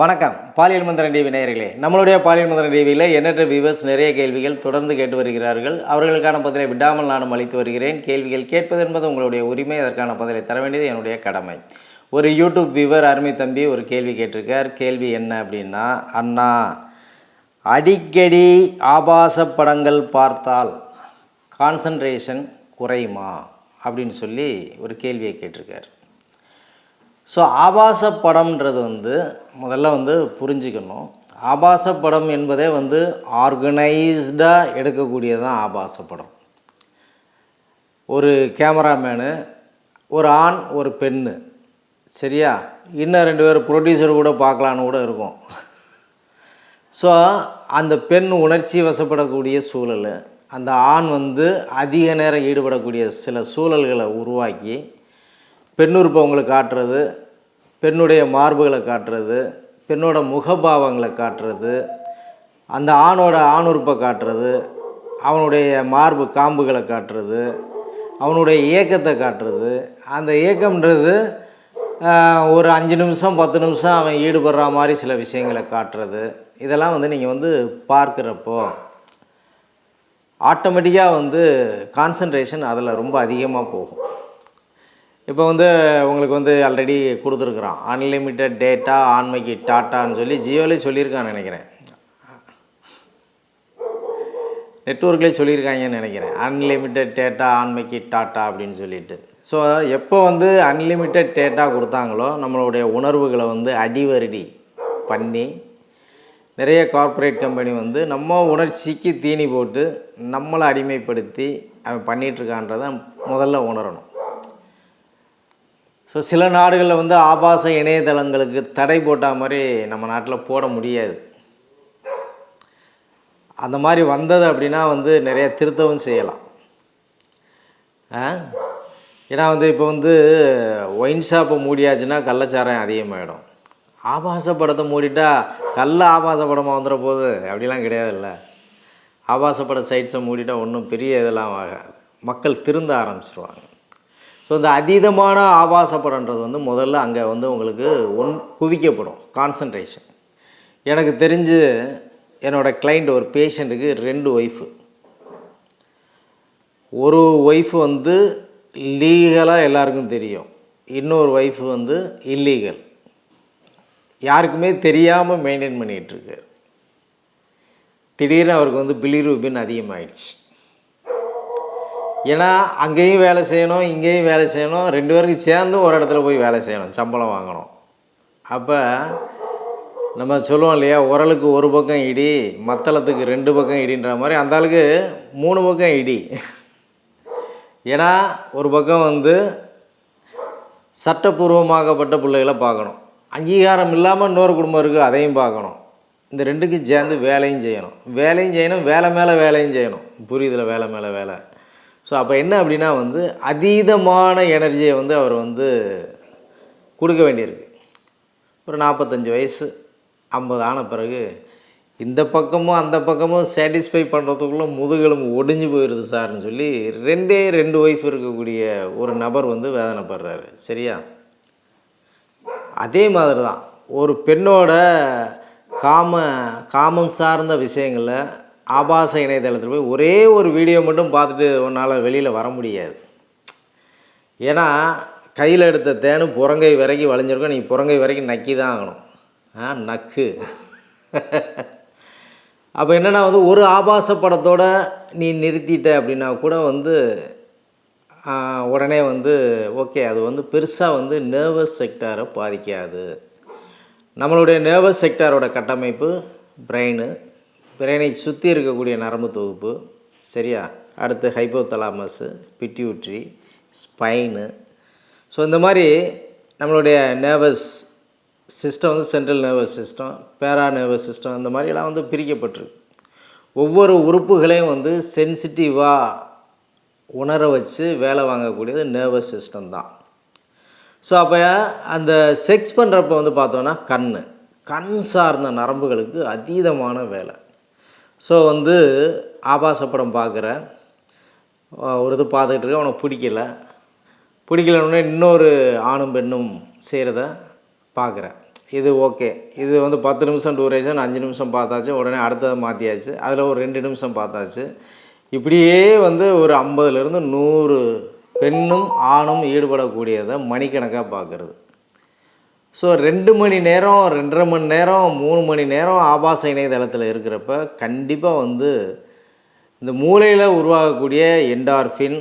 வணக்கம். பாலியல் மந்திரன் டிவி நேயர்களே நம்மளுடைய பாலியல் மந்திரன் டிவியில் எண்ணற்ற வியூவர்ஸ் நிறைய கேள்விகள் தொடர்ந்து கேட்டு வருகிறார்கள். அவர்களுக்கான பதிலை விடாமல் நானும் அளித்து வருகிறேன். கேள்விகள் கேட்பது என்பது உங்களுடைய உரிமை அதற்கான பதிலை தர வேண்டியது என்னுடைய கடமை. ஒரு யூடியூப் வியூவர் அருமை தம்பி ஒரு கேள்வி கேட்டிருக்கார். கேள்வி என்ன அப்படின்னா அண்ணா அடிக்கடி ஆபாச படங்கள் பார்த்தால் கான்சன்ட்ரேஷன் குறையுமா? அப்படின்னு சொல்லி ஒரு கேள்வியை கேட்டிருக்கார். ஸோ ஆபாச படம்ன்றது வந்து முதல்ல வந்து புரிஞ்சுக்கணும். ஆபாச படம் என்பதே வந்து ஆர்கனைஸ்டாக எடுக்கக்கூடியது தான் ஆபாச படம். ஒரு கேமராமேனு ஒரு ஆண் ஒரு பெண்ணு. சரியா? இன்னும் ரெண்டு பேர் ப்ரொடியூசர் கூட பார்க்கலான்னு கூட இருக்கும். ஸோ அந்த பெண் உணர்ச்சி வசப்படக்கூடிய சூழல் அந்த ஆண் வந்து அதிக நேரம் ஈடுபடக்கூடிய சில சூழல்களை உருவாக்கி பெண்ணுறுப்பை உங்களுக்கு காட்டுறது பெண்ணுடைய மார்புகளை காட்டுறது பெண்ணோட முகபாவங்களை காட்டுறது அந்த ஆணோட ஆணுறுப்பை காட்டுறது அவனுடைய மார்பு காம்புகளை காட்டுறது அவனுடைய இயக்கத்தை காட்டுறது. அந்த இயக்கம்ன்றது ஒரு அஞ்சு நிமிஷம் பத்து நிமிஷம் அவன் ஈடுபடுற மாதிரி சில விஷயங்களை காட்டுறது. இதெல்லாம் வந்து நீங்கள் வந்து பார்க்குறப்போ ஆட்டோமேட்டிக்காக வந்து கான்சன்ட்ரேஷன் அதில் ரொம்ப அதிகமாக போகும். இப்போ வந்து உங்களுக்கு வந்து ஆல்ரெடி கொடுத்துருக்குறான். அன்லிமிட்டெட் டேட்டா ஆண்மைக்கு டாட்டான்னு சொல்லி ஜியோலே சொல்லியிருக்கான்னு நினைக்கிறேன். நெட்ஒர்க்லேயே சொல்லியிருக்காங்கன்னு நினைக்கிறேன். அன்லிமிட்டெட் டேட்டா ஆண்மைக்கு டாட்டா அப்படின்னு சொல்லிட்டு. ஸோ எப்போ வந்து அன்லிமிட்டெட் டேட்டா கொடுத்தாங்களோ நம்மளுடைய உணர்வுகளை வந்து அடிவருடி பண்ணி நிறைய கார்ப்பரேட் கம்பெனி வந்து நம்ம உணர்ச்சிக்கு தீனி போட்டு நம்மளை அடிமைப்படுத்தி அவன் பண்ணிகிட்ருக்கான்றதை முதல்ல உணரணும். ஸோ சில நாடுகளில் வந்து ஆபாச இணையதளங்களுக்கு தடை போட்ட மாதிரி நம்ம நாட்டில் போட முடியாது. அந்த மாதிரி வந்தது அப்படின்னா வந்து நிறைய திருத்தவும் செய்யலாம். ஆ? ஏன்னா வந்து இப்போ வந்து ஒயின் ஷாப்பை மூடியாச்சுன்னா கள்ளச்சாரம் அதிகமாகிடும் ஆபாச படத்தை மூடிட்டா கள்ள ஆபாச படமாக வந்துட போகுது. அப்படிலாம் கிடையாதுல்ல. ஆபாச பட சைட்ஸை மூடிட்டால் ஒன்றும் பெரிய இதெல்லாம் மக்கள் திருந்த ஆரம்பிச்சிருவாங்க. ஸோ இந்த அதீதமான ஆபாசப்படன்றது வந்து முதல்ல அங்கே வந்து உங்களுக்கு ஒன் குவிக்கப்படும் கான்சன்ட்ரேஷன் எனக்கு தெரிஞ்சு என்னோடய கிளைண்ட் ஒரு பேஷண்ட்டுக்கு ரெண்டு ஒய்ஃபு ஒரு ஒய்ஃப் வந்து லீகலாக எல்லாருக்கும் தெரியும். இன்னொரு ஒய்ஃப் வந்து இல்லீகல் யாருக்குமே தெரியாமல் மெயின்டைன் பண்ணிகிட்ருக்கார் திடீர்னு அவருக்கு வந்து பிலிரூபின் அதிகமாகிடுச்சு ஏன்னா அங்கேயும் வேலை செய்யணும் இங்கேயும் வேலை செய்யணும். ரெண்டு பேருக்கும் சேர்ந்து ஒரு இடத்துல போய் வேலை செய்யணும் சம்பளம் வாங்கணும். அப்போ நம்ம சொல்லுவோம் இல்லையா உரலுக்கு ஒரு பக்கம் இடி மத்தளத்துக்கு ரெண்டு பக்கம் இடின்ற மாதிரி அந்த ஆளுக்கு மூணு பக்கம் இடி. ஏன்னா ஒரு பக்கம் வந்து சட்டப்பூர்வமாகப்பட்ட பிள்ளைகளை பார்க்கணும். அங்கீகாரம் இல்லாமல் இன்னொரு குடும்பம் இருக்குது அதையும் பார்க்கணும். இந்த ரெண்டுக்கும் சேர்ந்து வேலையும் செய்யணும். வேலையும் செய்யணும் வேலை மேலே வேலையும் செய்யணும். புரியுதில் வேலை மேலே வேலை? ஸோ அப்போ என்ன அப்படின்னா வந்து அதீதமான எனர்ஜியை வந்து அவர் வந்து கொடுக்க வேண்டியிருக்கு. ஒரு நாற்பத்தஞ்சு வயசு ஐம்பது ஆன பிறகு இந்த பக்கமும் அந்த பக்கமும் சாட்டிஸ்ஃபை பண்ணுறதுக்குள்ளே முதுகெலும்பு ஒடிஞ்சு போயிடுது சார்னு சொல்லி ரெண்டே ரெண்டு ஒய்ஃப் இருக்கக்கூடிய ஒரு நபர் வந்து வேதனைப்படுறாரு. சரியா? அதே மாதிரி தான் ஒரு பெண்ணோட காம காமம் சார்ந்த விஷயங்களில் ஆபாச இணையதளத்தில் போய் ஒரே ஒரு வீடியோ மட்டும் பார்த்துட்டு உன்னால் வெளியில் வர முடியாது. ஏன்னா கையில் எடுத்த தேனு புறங்கை வரைக்கும் வளைஞ்சிருக்கும். நீ புறங்கை வரைக்கும் நக்கி தான் ஆகணும். ஆ நக்கு. அப்போ என்னென்னா வந்து ஒரு ஆபாச படத்தோட நீ நிறுத்திட்ட அப்படின்னா கூட வந்து உடனே வந்து ஓகே அது வந்து பெருசாக வந்து நர்வஸ் செக்டாரை பாதிக்காது. நம்மளுடைய நர்வஸ் செக்டாரோட கட்டமைப்பு பிரெயின் பிரெயினை சுற்றி இருக்கக்கூடிய நரம்பு தொகுப்பு சரியா? அடுத்து ஹைப்போதலாமஸு பிட்யூட்ரி ஸ்பைனு ஸோ இந்த மாதிரி நம்மளுடைய நர்வஸ் சிஸ்டம் வந்து சென்ட்ரல் நர்வஸ் சிஸ்டம் பேரா நர்வஸ் சிஸ்டம் இந்த மாதிரிலாம் வந்து பிரிக்கப்பட்டிருக்கு. ஒவ்வொரு உறுப்புகளையும் வந்து சென்சிட்டிவாக உணர வச்சு வேலை வாங்கக்கூடியது நர்வஸ் சிஸ்டம் தான். ஸோ அப்போ அந்த செக்ஸ் பண்ணுறப்ப வந்து பார்த்தோன்னா கண் கண் சார்ந்த நரம்புகளுக்கு அதீதமான வேலை. ஸோ வந்து ஆபாச படம் பார்க்குறேன். ஒரு இது பார்த்துக்கிட்டு இருக்க அவனுக்கு பிடிக்கல. பிடிக்கலன்னு இன்னொரு ஆணும் பெண்ணும் செய்கிறத பார்க்குறேன். இது ஓகே. இது வந்து பத்து நிமிஷம் டூரேஷன் அஞ்சு நிமிஷம் பார்த்தாச்சு. உடனே அடுத்ததை மாற்றியாச்சு அதில் ஒரு ரெண்டு நிமிஷம் பார்த்தாச்சு. இப்படியே வந்து ஒரு ஐம்பதுலேருந்து நூறு பெண்ணும் ஆணும் ஈடுபடக்கூடியதை மணிக்கணக்காக பார்க்குறது. ஸோ ரெண்டு மணி நேரம் ரெண்டரை மணி நேரம் மூணு மணி நேரம் ஆபாச இணையதளத்தில் இருக்கிறப்ப கண்டிப்பாக வந்து இந்த மூளையில் உருவாகக்கூடிய என்டார்ஃபின்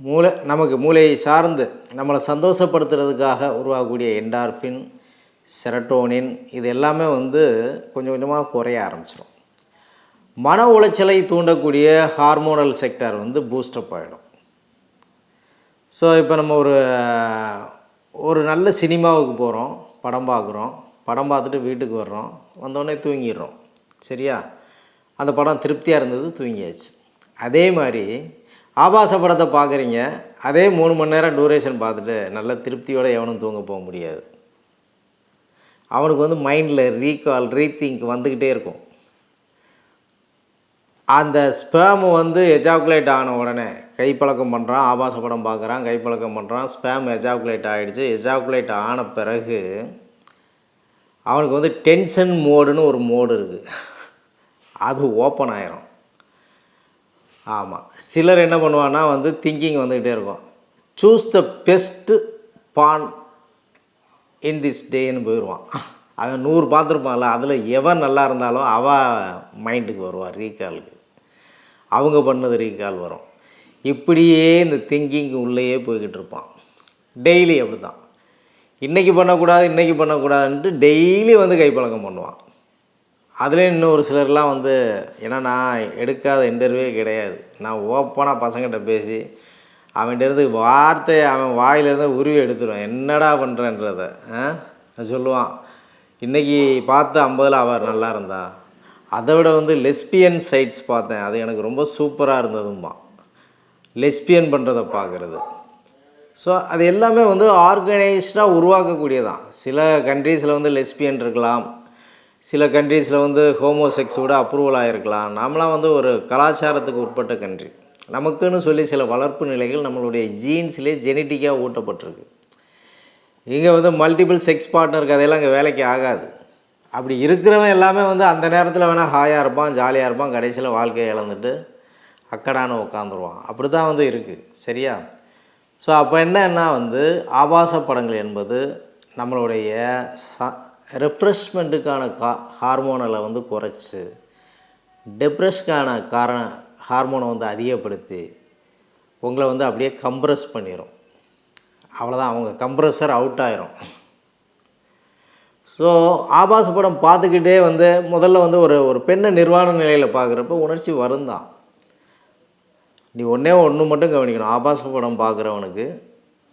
மூளை நமக்கு மூளையை சார்ந்து நம்மளை சந்தோஷப்படுத்துறதுக்காக உருவாகக்கூடிய என்டார்ஃபின் செரட்டோனின் இது எல்லாமே வந்து கொஞ்சம் கொஞ்சமாக குறைய ஆரம்பிச்சிடும் மன உளைச்சலை தூண்டக்கூடிய ஹார்மோனல் செக்டார் வந்து பூஸ்டப் ஆகிடும் ஸோ இப்போ நம்ம ஒரு ஒரு நல்ல சினிமாவுக்கு போகிறோம் படம் பார்க்குறோம். படம் பார்த்துட்டு வீட்டுக்கு வர்றோம். வந்தோடனே தூங்கிடுறோம். சரியா? அந்த படம் திருப்தியாக இருந்தது தூங்கியாச்சு. அதே மாதிரி ஆபாச படத்தை பார்க்குறீங்க. அதே மூணு மணி நேரம் டூரேஷன் பார்த்துட்டு நல்ல திருப்தியோடு எவனும் தூங்க போக முடியாது. அவனுக்கு வந்து மைண்டில் ரீகால் ரீத்திங்க் வந்துக்கிட்டே இருக்கும். அந்த ஸ்பேம் வந்து எஜாகுலேட் ஆன உடனே கைப்பழக்கம் பண்ணுறான் ஆபாச படம் பார்க்குறான் கைப்பழக்கம் பண்ணுறான் ஸ்பேம் எஜாகுலேட் ஆகிடுச்சு எஜாகுலேட் ஆன பிறகு அவனுக்கு வந்து டென்ஷன் மோடுன்னு ஒரு மோடு இருக்குது அது ஓப்பன் ஆயிரும். ஆமாம் சிலர் என்ன பண்ணுவான்னா வந்து திங்கிங் வந்துக்கிட்டே இருக்கும். Choose the best pawn in this டேன்னு போயிடுவான் அவன் நூறு பார்த்துருப்பான்ல அதில் எவன் நல்லா இருந்தாலும் அவள் மைண்டுக்கு வருவான் ரீகாலுக்கு அவங்க பண்ணது ரீகால் வரும். இப்படியே இந்த திங்கிங் உள்ளேயே போய்கிட்டு இருப்பான். டெய்லி அப்படி தான் இன்றைக்கி பண்ணக்கூடாது இன்றைக்கி பண்ணக்கூடாதுன்ட்டு டெய்லி வந்து கைப்பழக்கம் பண்ணுவான். அதுலேயும் இன்னும் ஒரு சிலர்லாம் வந்து ஏன்னா நான் எடுக்காத இன்டர்வியூவே கிடையாது. நான் ஓப்பனாக பசங்கிட்ட பேசி அவன்கிட்ட இருந்து வார்த்தை அவன் வாயிலிருந்து உருவி எடுத்துருவேன். என்னடா பண்ணுறேன்றத சொல்லுவான். இன்றைக்கி பார்த்து ஐம்பதில் அவர் நல்லா இருந்தா? அதை விட வந்து லெஸ்பியன் சைட்ஸ் பார்த்தேன். அது எனக்கு ரொம்ப சூப்பராக இருந்ததும்மா. லெஸ்பியன் பண்ணுறதை பார்க்குறது. ஸோ அது எல்லாமே வந்து ஆர்கனைஸ்டாக உருவாக்கக்கூடியதான். சில கண்ட்ரீஸில் வந்து லெஸ்பியன் இருக்கலாம். சில கண்ட்ரீஸில் வந்து ஹோமோசெக்ஸோட அப்ரூவல் ஆகிருக்கலாம் நாமளாம் வந்து ஒரு கலாச்சாரத்துக்கு உட்பட்ட கண்ட்ரி நமக்குன்னு சொல்லி சில வளர்ப்பு நிலைகள் நம்மளுடைய ஜீன்ஸ்லேயே ஜெனட்டிக்காக ஊட்டப்பட்டிருக்கு. இங்கே வந்து மல்டிபிள் செக்ஸ் பார்ட்னர் கதையெல்லாம் இங்கே வேலைக்கு ஆகாது. அப்படி இருக்கிறவன் எல்லாமே வந்து அந்த நேரத்தில் வேணால் ஹாயாக இருப்பான் ஜாலியாக இருப்பான் கடைசியில் வாழ்க்கையை இழந்துட்டு அக்கடான உட்காந்துருவான் அப்படி தான் வந்து இருக்குது சரியா? ஸோ அப்போ என்னன்னா வந்து ஆபாச படங்கள் என்பது நம்மளுடைய ச ரெஃப்ரெஷ்மெண்ட்டுக்கான கா ஹார்மோனலை வந்து குறைச்சி டெப்ரெஷ்க்கான காரண ஹார்மோனை வந்து அதிகப்படுத்தி உங்களை வந்து அப்படியே கம்ப்ரெஸ் பண்ணிடும் அவ்வளோதான் அவங்க கம்ப்ரெஸர் அவுட் ஆயிரும். ஸோ ஆபாச படம் பார்த்துக்கிட்டே வந்து முதல்ல வந்து ஒரு ஒரு பெண்ணை நிர்வாண நிலையில் பார்க்குறப்ப உணர்ச்சி வருந்தான் நீ ஒன்றே ஒன்று மட்டும் கவனிக்கணும். ஆபாச படம் பார்க்குறவனுக்கு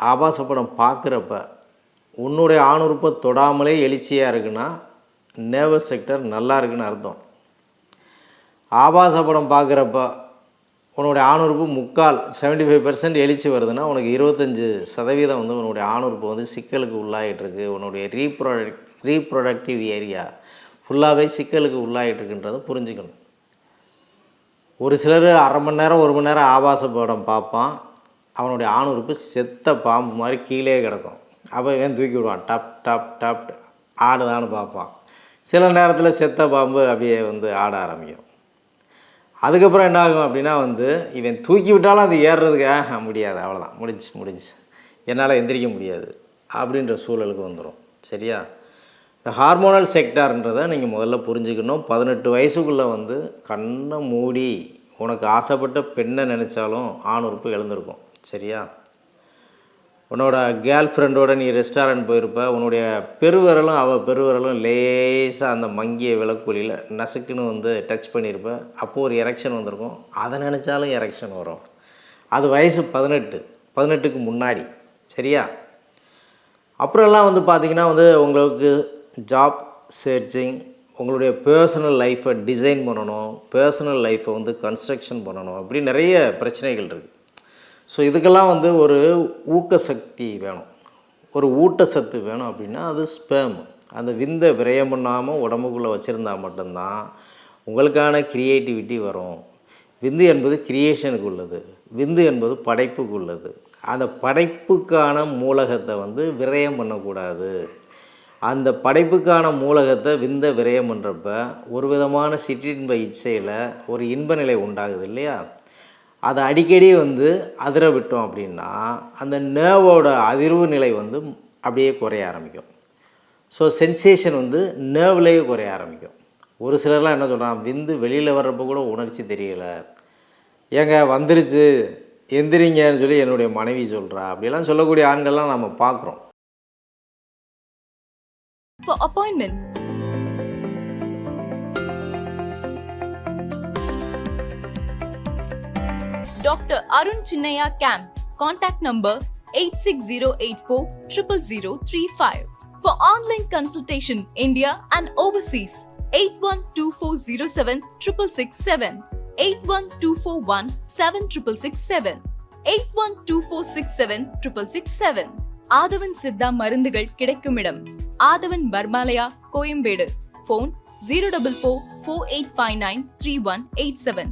ஆபாச படம் பார்க்குறப்ப உன்னுடைய ஆணுறுப்பை தொடாமலே எழுச்சியாக இருக்குன்னா நேவஸ் செக்டர் நல்லா இருக்குன்னு அர்த்தம். ஆபாச படம் பார்க்குறப்ப உன்னுடைய ஆணுறுப்பு முக்கால் செவன்ட்டி ஃபைவ் பர்சன்ட் எழுச்சி வருதுன்னா உனக்கு இருபத்தஞ்சி சதவீதம் வந்து உன்னுடைய ஆணுறுப்பு வந்து சிக்கலுக்கு உள்ளாகிட்டுருக்கு உன்னுடைய ரீப்ரொடக்ட் ரீப்ரொடக்டிவ் ஏரியா ஃபுல்லாகவே சிக்கலுக்கு உள்ளாகிட்டுருக்குன்றதை புரிஞ்சுக்கணும். ஒரு சிலர் அரை மணி நேரம் ஒரு மணி நேரம் ஆபாச படம் பார்ப்பான். அவனுடைய ஆணுறுப்பு செத்த பாம்பு மாதிரி கீழே கிடக்கும். அப்போ இவன் தூக்கி விடுவான். டப் டப் டப் ஆடுதான்னு பார்ப்பான். சில நேரத்தில் செத்த பாம்பு அப்படியே வந்து ஆட ஆரம்பிக்கும். அதுக்கப்புறம் என்ன ஆகும் அப்படின்னா வந்து இவன் தூக்கி விட்டாலும் அது ஏறுறதுக்கு முடியாது. அவ்வளோதான் முடிஞ்சு முடிஞ்சு என்னால் எந்திரிக்க முடியாது. அப்படின்ற சூழலுக்கு வந்துடும் சரியா? இந்த ஹார்மோனல் செக்டார்ன்றதை நீங்கள் முதல்ல புரிஞ்சுக்கணும். பதினெட்டு வயசுக்குள்ளே வந்து கண்ணை மூடி உனக்கு ஆசைப்பட்ட பெண்ணை நினச்சாலும் ஆணுறுப்பு எழுந்திருக்கும். சரியா? உன்னோட கேர்ள் ஃப்ரெண்டோட நீ ரெஸ்டாரண்ட் போயிருப்ப உன்னுடைய பெருவிரலும் அவள் பெருவிரலும் லேசாக அந்த மங்கிய விளக்குலியில் நசுக்குன்னு வந்து டச் பண்ணியிருப்ப. அப்போது ஒரு எரெக்ஷன் வந்திருக்கும். அதை நினச்சாலும் எரெக்ஷன் வரும். அது வயசு பதினெட்டு. பதினெட்டுக்கு முன்னாடி. சரியா? அப்புறம்லாம் வந்து பார்த்திங்கன்னா வந்து உங்களுக்கு ஜாப் சர்ச்சிங் உங்களுடைய பர்சனல் லைஃப்பை டிசைன் பண்ணணும் பர்சனல் லைஃப்பை வந்து கன்ஸ்ட்ரக்ஷன் பண்ணணும் அப்படி நிறைய பிரச்சனைகள் இருக்குது ஸோ இதுக்கெல்லாம் வந்து ஒரு ஊக்க சக்தி வேணும். ஒரு ஊட்டச்சத்து வேணும் அப்படின்னா அது ஸ்பேம் அந்த விந்தை விரயம் பண்ணாமல் உடம்புக்குள்ளே வச்சுருந்தா மட்டும்தான் உங்களுக்கான க்ரியேட்டிவிட்டி வரும். விந்து என்பது கிரியேஷனுக்கு உள்ளது. விந்து என்பது படைப்புக்கு உள்ளது. அந்த படைப்புக்கான மூலகத்தை வந்து விரயம் பண்ணக்கூடாது. அந்த படைப்புக்கான மூலகத்தை விந்த விரயம் பண்ணுறப்ப ஒரு விதமான சிற்றின்ப இச்சையில் ஒரு இன்ப நிலை உண்டாகுது இல்லையா? அதை அடிக்கடி வந்து அதிர விட்டோம் அப்படின்னா அந்த நேவோட அதிர்வு நிலை வந்து அப்படியே குறைய ஆரம்பிக்கும். ஸோ சென்சேஷன் வந்து நேவ்லேயே குறைய ஆரம்பிக்கும். ஒரு சிலர்லாம் என்ன சொல்கிறான் விந்து வெளியில் வர்றப்போ கூட உணர்ச்சி தெரியலை. ஏங்க வந்துருச்சு எந்திரிங்கன்னு சொல்லி என்னுடைய மனைவி சொல்கிறா அப்படிலாம் சொல்லக்கூடிய ஆண்கள்லாம் நம்ம பார்க்குறோம். For appointment, Dr. Arun Chinnaya Camp. Contact number 86084 00035. For online consultation, India and overseas, 812407 667, 81241 7667, 812467 667. Aadhavan Siddha மருந்துகள் கிடைக்குமிடம் Aadhavan Pharmalaya Koyambedu phone zero double four four eight five nine three one eight seven